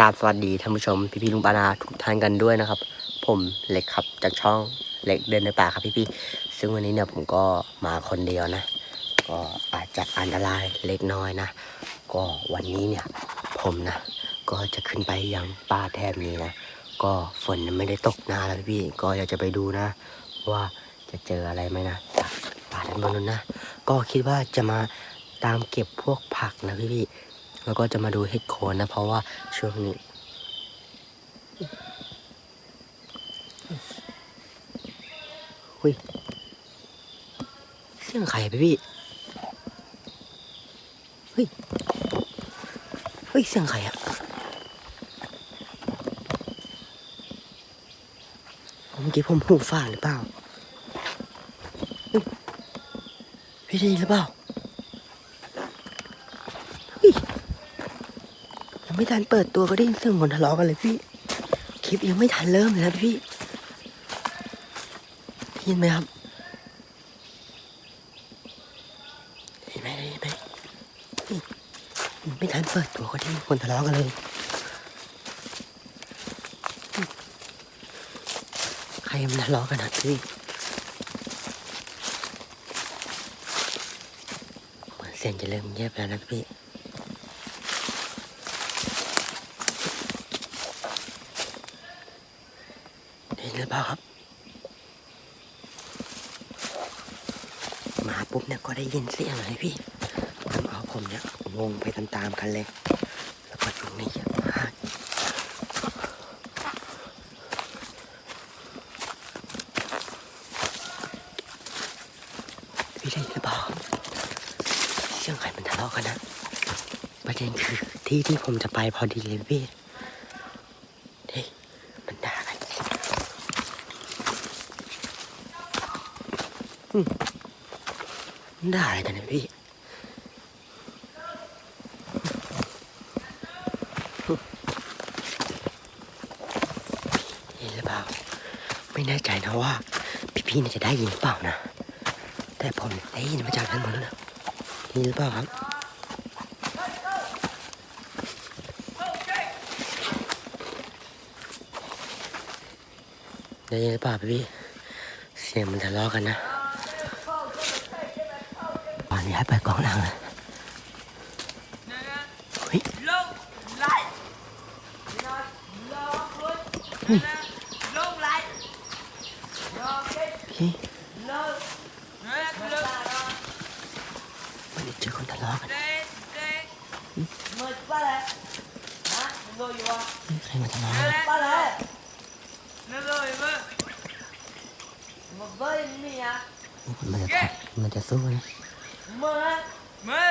ราบสวัสดีท่านผู้ชม พี่พี่ๆลุงปานาทุกท่านกันด้วยนะครับ ผมเล็กครับจากช่องเล็กเดินในป่าครับพี่พี่ๆซึ่งวันนี้เนี่ยผมก็มาคนเดียวนะ ก็อาจจะอันตรายเล็กน้อยนะ ก็วันนี้เนี่ยผมนะ ก็จะขึ้นไปยังป่าแทบนี้นะ ก็ฝนไม่ได้ตกนานแล้วพี่ก็อยากจะไปดูนะ ว่าจะเจออะไรไหมนะป่าด้านบนนู้นนะ ก็คิดว่าจะมาตามเก็บพวกผักนะพี่พี่ๆ แล้วก็จะมาดูเห็ดโคนนะ เพราะว่าช่วงนี้ หุยเสียงใครอะพี่พี่ เฮ้ย เฮ้ย เสียงใครอะเมื่อกี้ผมหูฝาดหรือเปล่าพี่ด้ยินหรือเปล่าเฮ้ยยัง ไม่ทันเปิดตัวก็ได้ยินเสียงคนทะเลาะกันเลยพี่ คลิปยังไม่ทันเริ่มเลยนะพี่ได้ยินไหมครับได้ยินไหมได้ยินไหมไม่ทันเปิดตัวก็ได้ยินคนทะเลาะกันเลย ใครมันทะเลาะกันนะพี่เหมือนเสียงจะเริ่มเงียบแล้วนะพี่ได้ยิ นหรือเปล่าครับ มาปุ๊บเนี่ยก็ได้ยินเสียงเลยพี่ทำเอาผมเนี่ยงงไปตามๆกันเลย แล้วก็ตรงนี้มากพี่ได้ยินหรือเปล่าเสียงใครมันทะเลาะกันนะประเด็นคือที่ที่ผมจะไปพอดีเลยพี่เฮ้ยมันด่ากัน อืมมันด่าอะไรกันเนี่ยพี่เห็นหรือเปล่า ไม่แน่ใจนะว่า พี่ๆเนี่ยจะได้ยินหรือเปล่านะ แต่ผมได้ยินมาจากด้านบนนะได้ยินหรือเปล่าครับได้ยินหรือเปล่าพี่ เสียงมันทะเลาะกันนะ gì hết bà con ăn rồi Ui. Ui. Gì? Mình đi trước con ta lo rồi Thấy mình ta lo rồi Mình bây giờ thật, mình sẽ xuống rồi มันจะมันจะสู้นะ Mơ á Mơ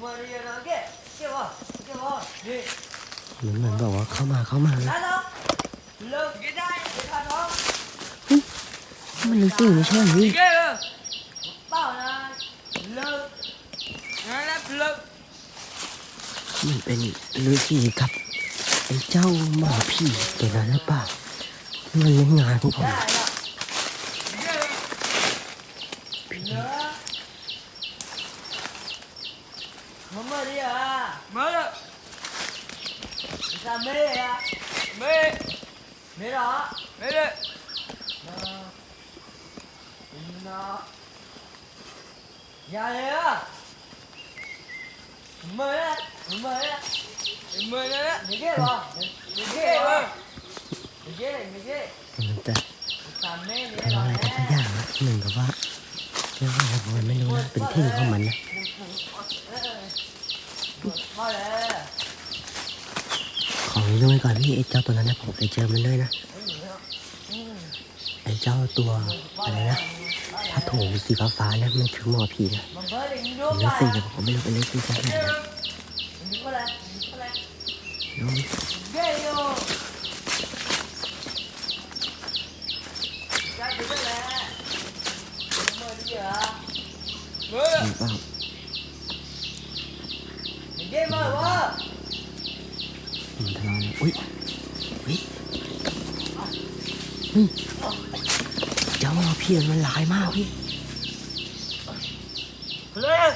Mơ đi rồi kìa Kìa vào Kìa vào Đi เหมือนเหมือนบอกว่าเข้ามาเข้ามาเลย Đã đâu Lông cái đây Cái thằng đó มันรู้สึกไม่ใช่เหรอพี่ Ghê rồi Bảo là Lông Nó là lông มันเป็นฤาษีกับไอ้เจ้าหมอผีตัวนั้นหรือเปล่ามันเล่นงานพวกผม Mê Mê đó Mê đi Nó Nó Nhà đây à Mơ đấy Mơ đấy Mơ đấy Mày ghê rồi Mày ghê rồi Mày ghê Mày ghê มันจะ Sao mê đi ทำอะไรกันสักอย่างนะเหมือนกับว่าเรื่องอะไรของมันไม่รู้นะเป็นที่ของมันนะ Mơ đấy ของนี้ด้วยก่อนพี่ไอ้เจ้าตัวนั้นนะผมเคยเจอมันเลยนะ ไอ้เจ้าตัวอะไรนะผ้าถุงสีฟ้าๆนะมันคือหมอผีนะ Mà bơi thì ผ nước มรู้สึก lại แต่ผมไม่รู้เป็นเรื่องที่แท้ไหนนะ Nước vào đây Nước vào đây น้อง Ghê vô Ra từ đây nè Mơ đi giờ Mơ หรือเปล่า นทะเลาะนะอุ้ยอุ้ยอุ้ยเจ้าหมอผีมันร้ายมากพี่ Play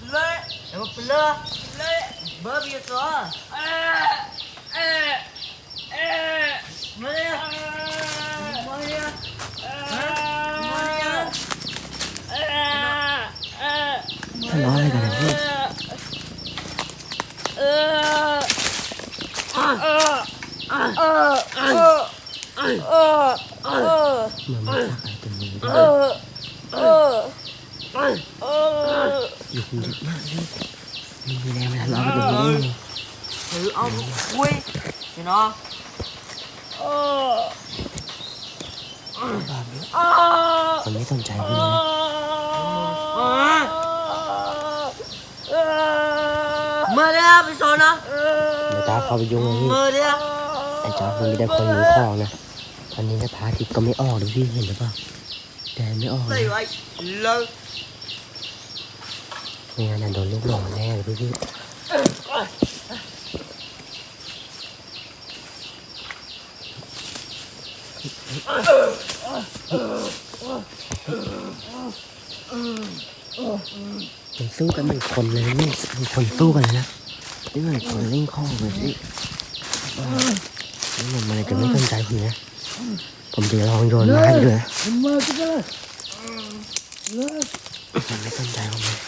Play Em một play Play Bơ bia xóa Maria. Maria. Maria. ทะเลาะอะไรกันนะพี่เหมือนมันสักอะไรตรงนี้ด้วยอยู่คนเยอะมากพี่มันมีแรงมาทะเลาะกันตรงนี้ได้ไง Thử ông quê thì nó แบบนี้มันไม่สนใจพี่เลยนะ mơ đi bị sao nó ไม่กล้าเข้าไปยุ่งเลยพี่ไอ้จอร์จมันมีแต่คนรู้ของนะตอนนี้นี่ยพระอาทิตย์ก็ไม่ออกเลยพี่เห็นหรือเปล่าแดดไม่ออกเลยไม่งั้นน่ะโดนลูกหลงแน่เลยพี่พี่มันสู้กันเหมือนคนเลยนี่เหมือนคนสู้กันเลยนะ นี่มือนคนเล่นข้อเลยพี่นี่มันมันจะไม่สนใจผมนะ ผมจะลองโยนไม้ไปด้วยนะมันไม่สนใจผมเลย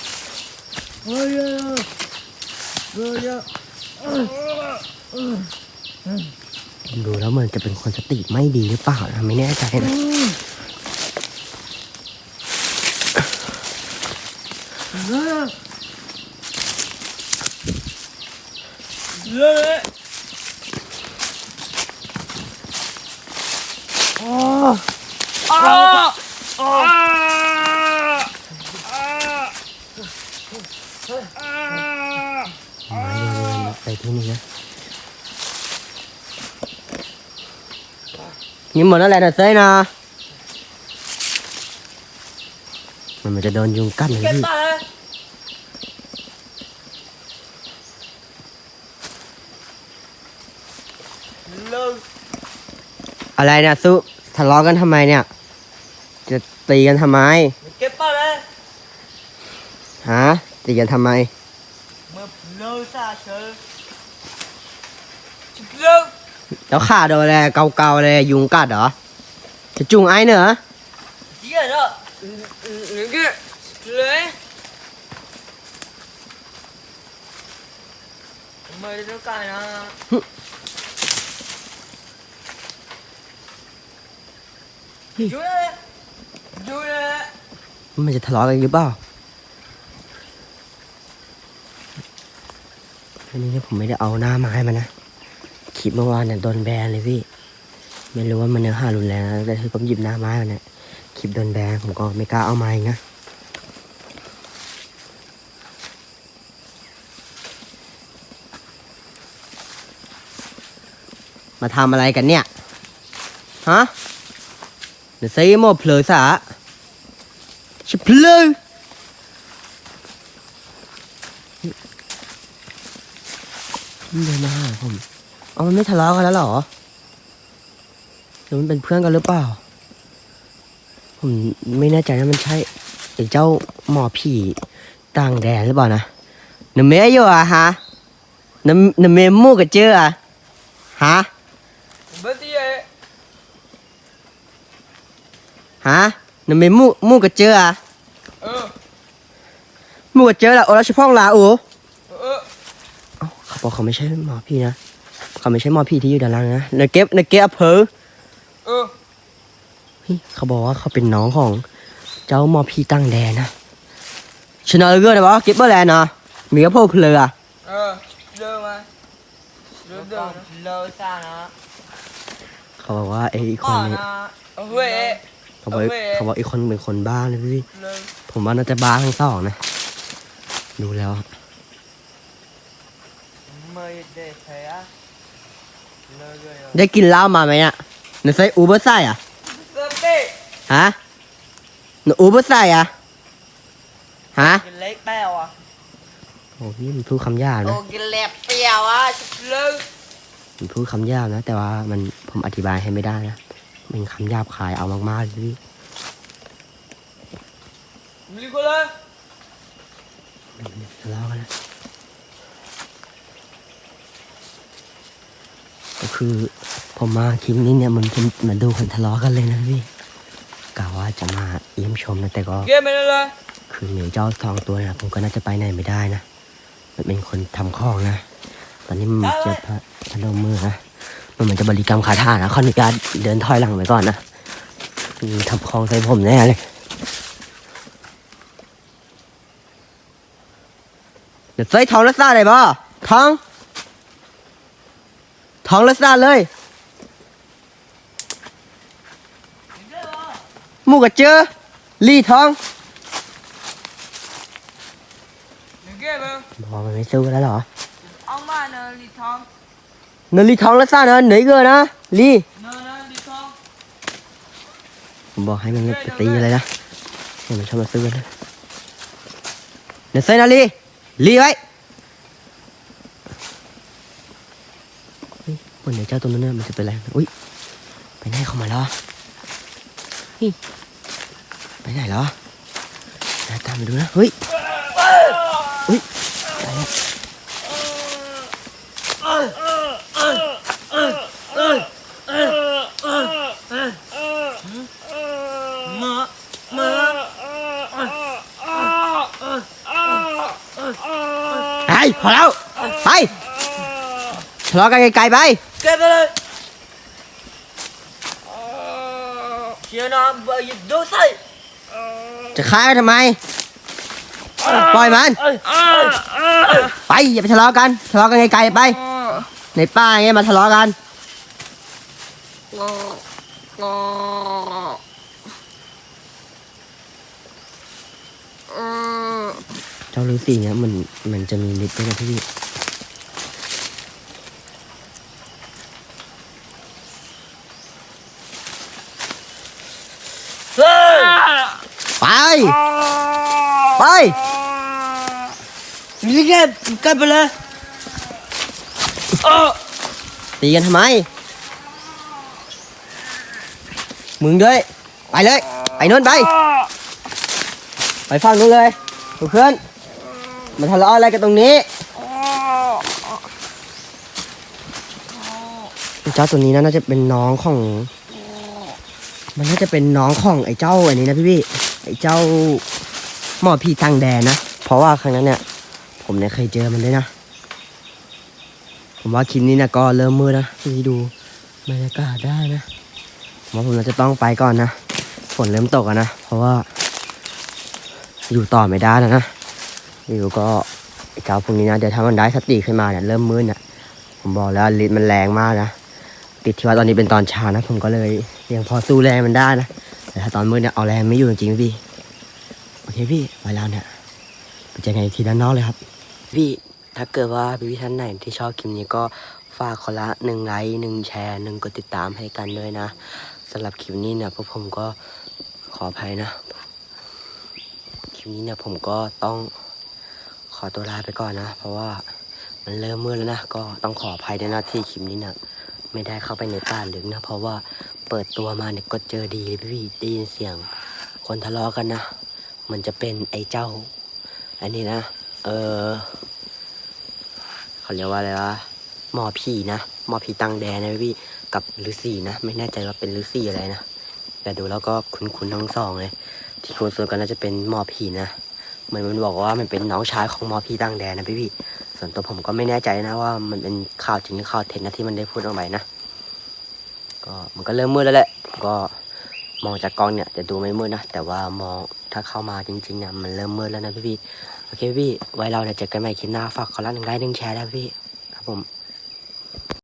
ผมดูแล้วเหมือนจะเป็นคนสติไม่ดีหรือเปล่านะไม่แน่ใจนะ lơ lơ à à à ไม้โยนไป ที่นี่นะนี่หมดแล้วแหละนะเซ้ยนะมันมันจะโดนยุงกัดเลย cái พี่ ta đây lơ อะไรเนี่ยซุทะเลาะกันทำไมเนี่ย จะตีกันทำไม cái ta đây ฮะตีกันทำไม แล้วขาโดนอะไรเกาๆเลยยุงกัดเหรอจะจุงไอ้เนอะ gì vậy đó những cái lấy mời nó cài nè vui đấy vui đấy มันจะทะเลาะกันหรือเปล่า อันนี้เนี่ยผมไม่ได้เอาหน้าไม้มานะคลิปเมื่อวานเนี่ยโดนแบนเลยพี่ ไม่รู้ว่ามันเนื้อหารุนแรงนะแต่ที่ผมหยิบหน้าไม้มาเนี่ยคลิปโดนแบนผมก็ไม่กล้าเอามาอีกนะมาทำอะไรกันเนี่ย ฮะเดี๋ยวใส่หม้อเพลอซะชิเพลอ มันเดินมาหาผมเอามันไม่ทะเลาะกันแล้วเหรอหรือมันเป็นเพื่อนกันหรือเปล่า ผมไม่แน่ใจนะมันใช่ไอ้เจ้าหมอผีต่างแดนหรือเปล่านะนเมย์อยู่อะฮะนนเมย์มูกับเจออะฮะ bớt đi ấy ฮะนเมย์มูมูกับเจออะ ừ มูกับเจอละโอราชิพ่องลาอู ừ เอ้าเขาบอกเขาไม่ใช่หมอพี่นะ เขาไม่ใช่หมอพี่ที่อยู่ด้านล่างนะนเก็บนเก็บเพอ ừ เฮ้ยเขาบอกว่าเขาเป็นน้องของเจ้าหมอพี่ตั้งแดนนะชนะเรื่องอะไรวะเก็บเบอร์แลนด์นะมีกระโพกเพลือ ừ lơ mà lơ lơ lơ xa nè เขาบอกว่าไอ้อีกคน ờ นี้ nè ở huệ เขาบอกเขาบอกอีกคนเป็นคนบ้าเลยพี่ lơ ผมว่าน่าจะบ้าทั้งสองนะดูแล้ว ได้กินเหล้ามาไหมเนี่ยหนูใส่อูเบอร์ไซอะ lơ tê ฮะหนูอูเบอร์ไซอะฮะ cái lấy bèo à โอ้พี่มันพูดคำหยาบนะ ồ cái lẹp bèo á lơ มันพูดคำหยาบนะ แต่ว่ามันผมอธิบายให้ไม่ได้นะมันคำหยาบคายเอามากๆเลยพี่ đi cô lên ทะเลาะกันนะ คือผมมาคลิปนี้เนี่ยมันเป็นเหมือนดูคนทะเลาะกันเลยนะพี่กะว่าจะมาเยี่ยมชมนะแต่ก็เก็บไปเลยคือเหมียวเจ้าสองตัวเนี่ยผมก็น่าจะไปไหนไม่ได้นะมันเป็นคนทำข้องนะ ตอนนี้มันเจ็บพระพนมมือนะมันเหมือนจะบริกรรมคาถานะขออนุญาตเดินถอยหลังไปก่อนนะมันทำคลองใส่ผมแน่เลยเดี๋ยวใส่ท้องรักษาได้บ่ท้อง ท้องรักษาเลยหมูกระเจอลี่ท้องเก็บไปบอกมันไม่สู้แล้วเหรอเอามาเนอะลิทองเนลี่ท้องรักษาเนอะเหนื่อยเกินนะลี่เนอะเนอะลิทองผมบอกให้มันไม่ไปตีอะไรนะให้มันชอบมาซื้อนะเดี๋ยวใส่นะลี่ลี่ไว้ เฮ้ยวันไหนเจ้าตัวนั้นเนี่ยมันจะเป็นอะไรอุ้ยไปไหนเข้ามาแล้วเฮ้ยไปไหนแล้วเดี๋ยวตามไปดูนะเฮ้ยเฮ้ยอะไรเมื่อเมื่อไอ้พอแล้วไปทะเลาะกันไกลๆไป เก็บไปเลยเชียร์น้ำเบอร์ยิดดูใส่จะฆ่ามันทำไม ปล่อยมัน ไปอย่าไปทะเลาะกันทะเลาะกันไกลๆไป ในป่าอย่างเงี้ยมาทะเลาะกัน เจ้าฤาษีเนี่ยมันมันจะมีฤทธิ์ด้วยนะพี่ เฮ้ย ไปไปนี่เก็บเก็บไปเลยเออตีกันทำไม มึงด้วย ไปเลย ไปโน่นไป ไปฟังนู้นเลยเพื่อนมาทะเลาะอะไรกันตรงนี้เจ้าตัวนี้นะน่าจะเป็นน้องของ มันน่าจะเป็นน้องของไอ้เจ้าอันนี้นะพี่พี่ เจ้าหมอพี่ตังแดนนะ เพราะว่าครั้งนั้นเนี่ย ผมเนี่ยเคยเจอมันด้วยนะ ผมว่าคลิปนี้นะก็เริ่มมืดนะพี่ดูบรรยากาศได้นะผมว่าผมน่าจะต้องไปก่อนนะฝนเริ่มตกนะ เพราะว่า อยู่ต่อไม่ได้แล้วนะอยู่ก็ไอ้เจ้าพวกนี้นะเดี๋ยวถ้ามันได้สติขึ้นมาเนี่ยเริ่มมืดเนี่ยผมบอกแล้วลิ้นมันแรงมากนะติดที่ว่าตอนนี้เป็นตอนเช้านะ ผมก็เลยยังพอสู้แรงมันได้นะ แต่ถ้าตอนมืดเนี่ยเอาแรงไม่อยู่จริงๆพี่ โอเคพี่ไว้แล้วเนี่ยไปเจอกันทีด้านนอกเลยครับ พี่ถ้าเกิดว่าพี่ๆท่านไหนที่ชอบคลิปนี้ก็ฝากคนละหนึ่งไลค์หนึ่งแชร์หนึ่งกดติดตามให้กันด้วยนะสำหรับคลิปนี้เนี่ยพวกผมก็ขออภัยนะคลิปนี้เนี่ยผมก็ต้องขอตัวลาไปก่อนนะ เพราะว่ามันเริ่มมืดแล้วนะ ก็ต้องขออภัยด้วยนะที่คลิปนี้เนี่ยไม่ได้เข้าไปในป่าลึกนะ เพราะว่า เปิดตัวมาเนี่ยก็เจอดีเลยพี่ได้ยินเสียง คนทะเลาะกันนะ มันจะเป็นไอ้เจ้า อันนี้นะ เออเขาเรียกว่าอะไรวะหมอผีนะหมอผีตังแดนนะพี่กับฤาษีนะ ไม่แน่ใจว่าเป็นฤาษีอะไรนะ แต่ดูแล้วก็คุ้นๆทั้งสองเลย ที่คนส่วนกันน่าจะเป็นหมอผีนะเหมือนมันบอกว่ามันเป็นน้องชายของหมอผีตังแดนนะพี่พี่ส่วนตัวผมก็ไม่แน่ใจนะว่ามันเป็นข่าวจริงหรือข่าวเท็จนะที่มันได้พูดออกไปนะ ก็มันก็เริ่มมืดแล้วแหละผมก็มองจากกล้องเนี่ยจะดูไม่มืดนะ แต่ว่ามองถ้าเข้ามาจริงๆเนี่ยมันเริ่มมืดแล้วนะพี่พี่โอเคพี่ไว้เราเนี่ยเจอกันใหม่คลิปหน้าฝากกดไละหนึ่งไลค์หนึ่งแชร์ได้พี่ครับผม